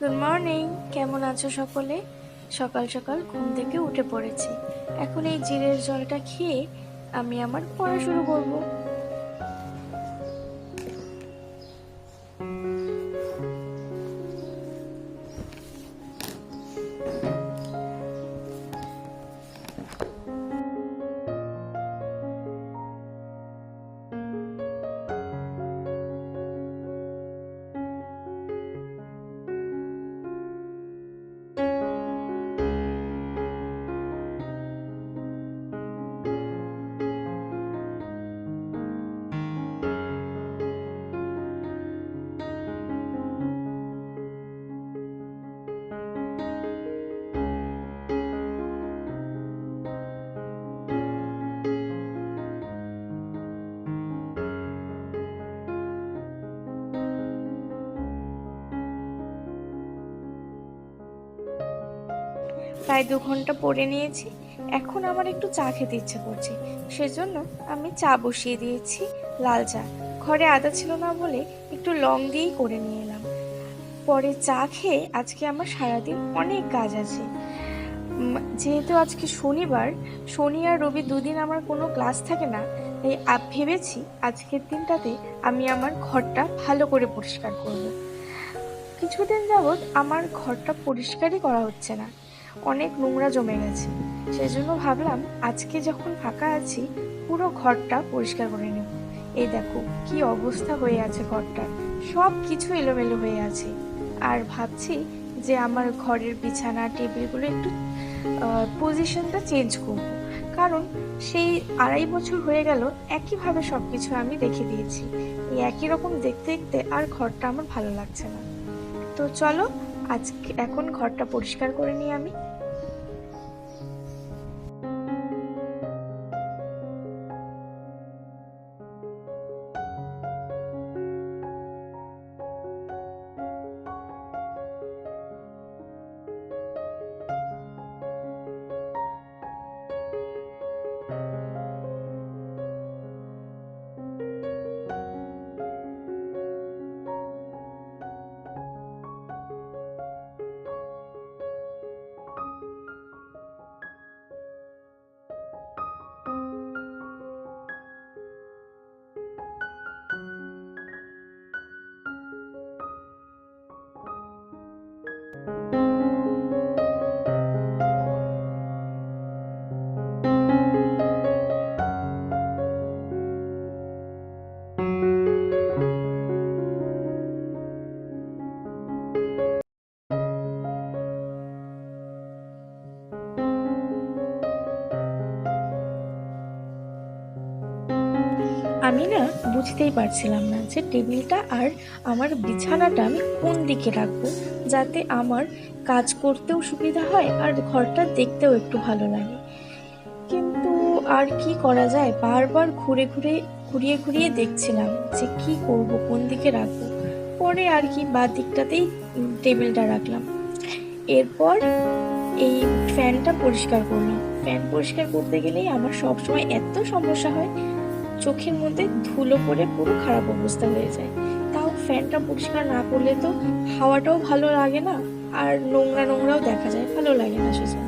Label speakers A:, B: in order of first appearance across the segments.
A: Good morning কেমন আছো সকলে? সকাল সকাল ঘুম থেকে উঠে পড়েছি। এখন এই জিরের জলটা খেয়ে আমি আমার পড়া শুরু করব। প্রায় দু ঘণ্টা পরে নিয়েছি। এখন আমার একটু চা খেতে ইচ্ছে করছে। সেজন্য আমি চা বসিয়ে দিয়েছি লাল চা। ঘরে আদা ছিল না বলে একটু লং দিয়েই করে নিয়ে এলাম। পরে চা খেয়ে আজকে আমার সারাদিন অনেক কাজ আছে। যেহেতু আজকে শনিবার, শনি আর রবি দুদিন আমার কোনো ক্লাস থাকে না, তাই ভেবেছি আজকের দিনটাতে আমি আমার ঘরটা ভালো করে পরিষ্কার করব। কিছুদিন যাবৎ আমার ঘরটা পরিষ্কারই করা হচ্ছে না। অনেক নোংরা জমে গেছে। সেজন্য ভাবলাম আজকে যখন ফাঁকা আছি, পুরো ঘরটা পরিষ্কার করে নেব। এই দেখো, কি অবস্থা হয়ে আছে ঘরটার সব কিছু এলোমেলো হয়ে আছে। আর ভাবছি যে আমার ঘরের বিছানা, টেবিলগুলো একটু পজিশনটা চেঞ্জ করব। কারণ সেই আড়াই বছর হয়ে গেল, একইভাবে সব কিছু আমি রেখে দিয়েছি। একই রকম দেখতে দেখতে আর ঘরটা আমার ভালো লাগছে না। তো চলো আজকে এখন ঘরটা পরিষ্কার করে নিই আমি। আমি না বুঝতেই পারছিলাম না যে টেবিলটা আর আমার বিছানাটা আমি কোন দিকে রাখব, যাতে আমার কাজ করতেও সুবিধা হয় আর ঘরটা দেখতেও একটু ভালো লাগে। কিন্তু আর কি করা যায়? বারবার ঘুরে ঘুরে, ঘুরিয়ে ঘুরিয়ে দেখছিলাম যে কি করব, কোন দিকে রাখব। পরে আর কি বা দিকটাতেই টেবিলটা রাখলাম। এরপর এই ফ্যানটা পরিষ্কার করলাম। ফ্যান পরিষ্কার করতে গেলেই আমার সবসময় এত সমস্যা হয় চোখের মধ্যে ধুলো পড়ে পুরো খারাপ অবস্থা হয়ে যায়। তাও ফ্যানটা পরিষ্কার না করলে তো হাওয়াটাও ভালো লাগে না, আর নোংরা নোংরাও দেখা যায়, ভালো লাগে না সেজন্য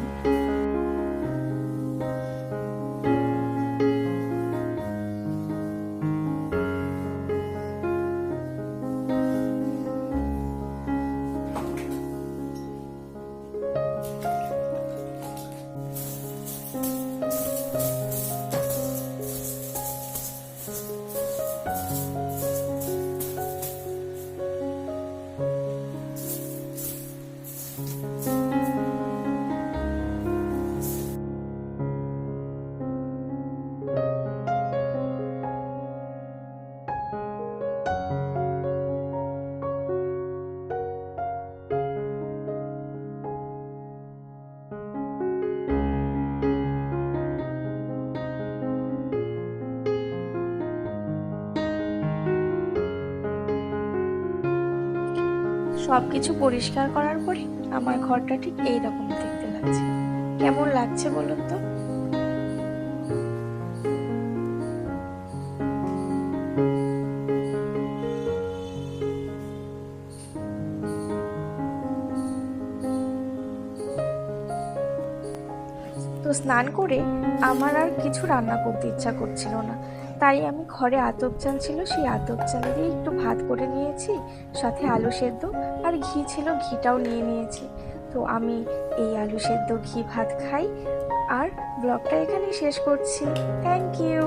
A: সব কিছু পরিষ্কার করার পরে আমার ঘরটা ঠিক এইরকম দেখতে লাগছে। কেমন লাগছে বলুন তো? তো স্নান করে আমার আর কিছু রান্না করতে ইচ্ছা করছিল না। তাই আমি ঘরে আতপ চাল ছিল, সেই আতপ দিয়ে একটু ভাত করে নিয়েছি, সাথে আলু সেদ্ধ আর ঘি ছিল, ঘিটাও নিয়ে নিয়েছি। তো আমি এই আলু সেদ্ধ, ঘি, ভাত খাই। আর ব্লগটা এখানেই শেষ করছি। Thank you